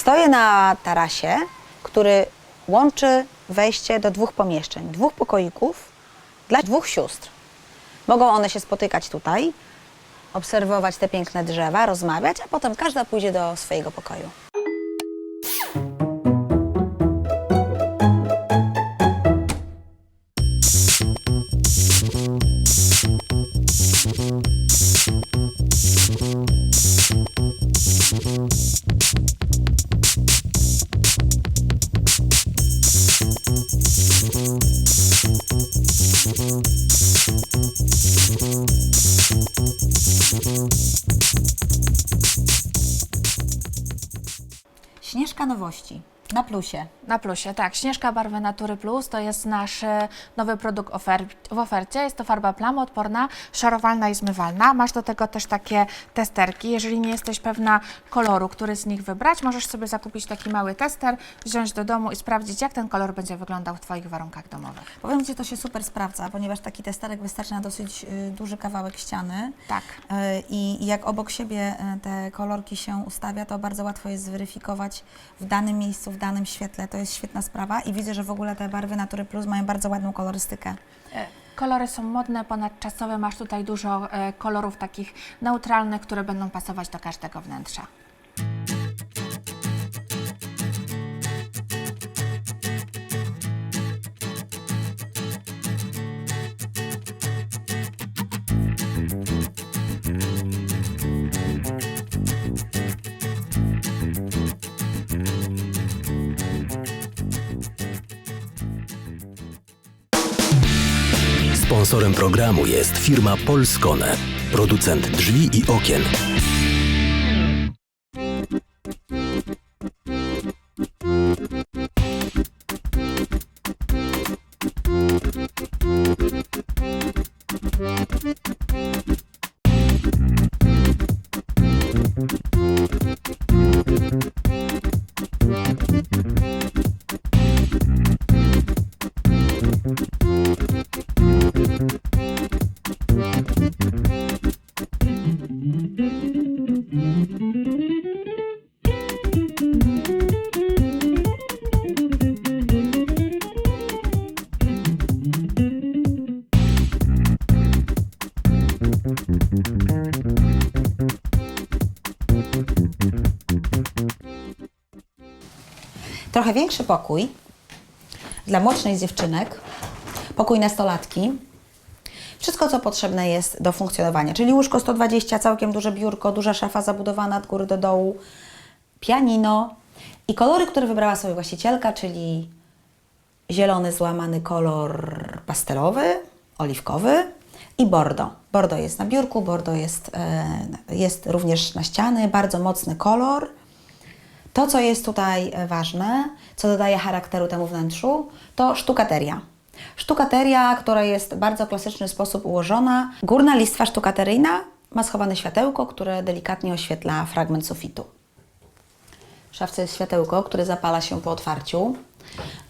Stoję na tarasie, który łączy wejście do dwóch pomieszczeń, dwóch pokoików dla dwóch sióstr. Mogą one się spotykać tutaj, obserwować te piękne drzewa, rozmawiać, a potem każda pójdzie do swojego pokoju. Śnieżka nowości na plusie. Na plusie, tak. Śnieżka Barwy Natury Plus to jest nasz e, nowy produkt ofer w ofercie. Jest to farba plamoodporna, szarowalna i zmywalna. Masz do tego też takie testerki. Jeżeli nie jesteś pewna koloru, który z nich wybrać, możesz sobie zakupić taki mały tester, wziąć do domu i sprawdzić, jak ten kolor będzie wyglądał w Twoich warunkach domowych. Powiem Ci, to się super sprawdza, ponieważ taki testerek wystarczy na dosyć y, duży kawałek ściany. Tak. Y, I jak obok siebie y, te kolorki się ustawia, to bardzo łatwo jest zweryfikować w danym miejscu, w danym świetle. To jest świetna sprawa i widzę, że w ogóle te barwy Natury Plus mają bardzo ładną kolorystykę. E, Kolory są modne, ponadczasowe. Masz tutaj dużo e, kolorów takich neutralnych, które będą pasować do każdego wnętrza. Sponsorem programu jest firma Polskone, producent drzwi i okien. Trochę większy pokój dla młodszych dziewczynek, pokój nastolatki. Wszystko, co potrzebne jest do funkcjonowania, czyli łóżko 120, całkiem duże biurko, duża szafa zabudowana od góry do dołu, pianino i kolory, które wybrała sobie właścicielka, czyli zielony złamany kolor pastelowy, oliwkowy i bordo. Bordo jest na biurku, bordo jest, e, jest również na ściany, bardzo mocny kolor. To, co jest tutaj e, ważne, co dodaje charakteru temu wnętrzu, to sztukateria. Sztukateria, która jest w bardzo klasyczny sposób ułożona. Górna listwa sztukateryjna ma schowane światełko, które delikatnie oświetla fragment sufitu. W szafce jest światełko, które zapala się po otwarciu.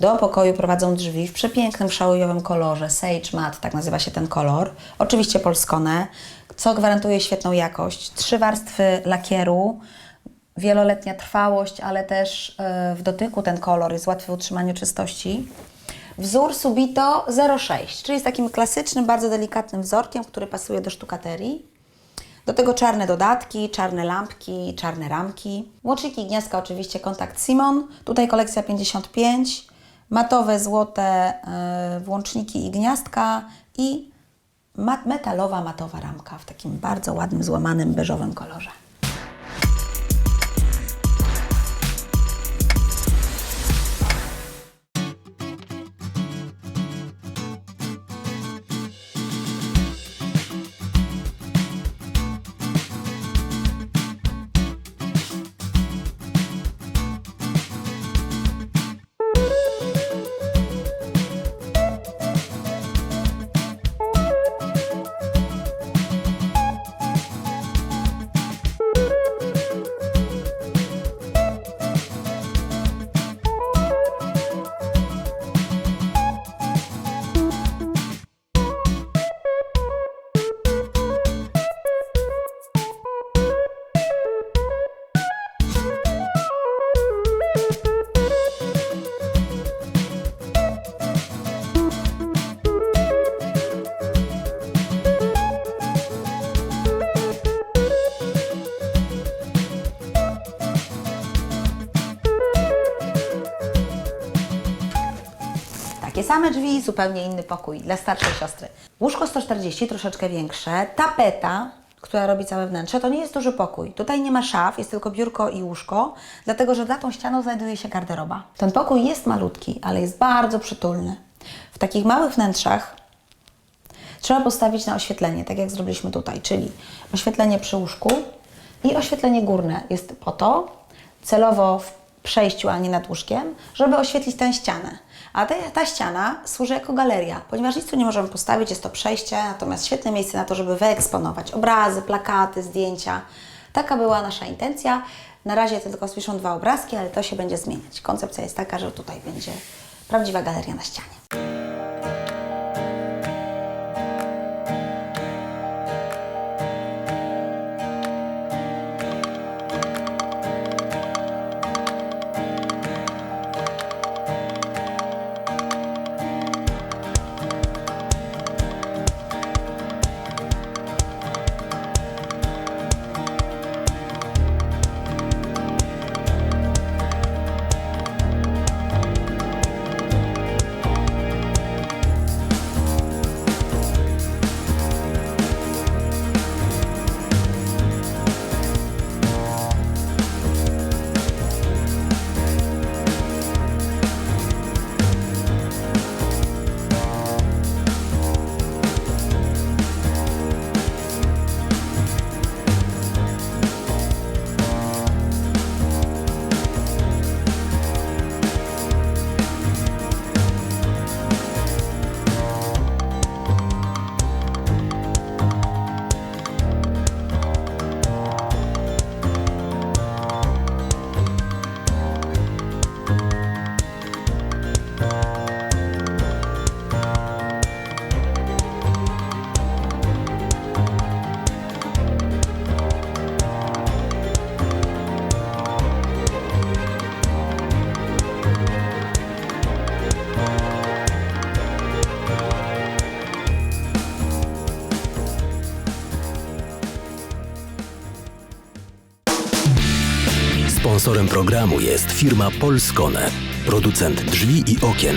Do pokoju prowadzą drzwi w przepięknym szałujowym kolorze, sage matte, tak nazywa się ten kolor. Oczywiście polskone, co gwarantuje świetną jakość. Trzy warstwy lakieru, wieloletnia trwałość, ale też e, w dotyku ten kolor jest łatwy w utrzymaniu czystości. Wzór Subito 06, czyli jest takim klasycznym, bardzo delikatnym wzorkiem, który pasuje do sztukaterii. Do tego czarne dodatki, czarne lampki, czarne ramki. Łączniki gniazdka oczywiście kontakt Simon. Tutaj kolekcja 55. Matowe, złote e, włączniki i gniazdka i metalowa, matowa ramka w takim bardzo ładnym, złamanym, beżowym kolorze. Takie same drzwi, zupełnie inny pokój dla starszej siostry. Łóżko 140, troszeczkę większe. Tapeta, która robi całe wnętrze, to nie jest duży pokój. Tutaj nie ma szaf, jest tylko biurko i łóżko, dlatego że za tą ścianą znajduje się garderoba. Ten pokój jest malutki, ale jest bardzo przytulny. W takich małych wnętrzach trzeba postawić na oświetlenie, tak jak zrobiliśmy tutaj, czyli oświetlenie przy łóżku i oświetlenie górne jest po to, celowo w przejściu, a nie nad łóżkiem, żeby oświetlić tę ścianę. A ta ściana służy jako galeria, ponieważ nic tu nie możemy postawić, jest to przejście, natomiast świetne miejsce na to, żeby wyeksponować obrazy, plakaty, zdjęcia. Taka była nasza intencja. Na razie tylko spiszą dwa obrazki, ale to się będzie zmieniać. Koncepcja jest taka, że tutaj będzie prawdziwa galeria na ścianie. Sponsorem programu jest firma Polskone, producent drzwi i okien.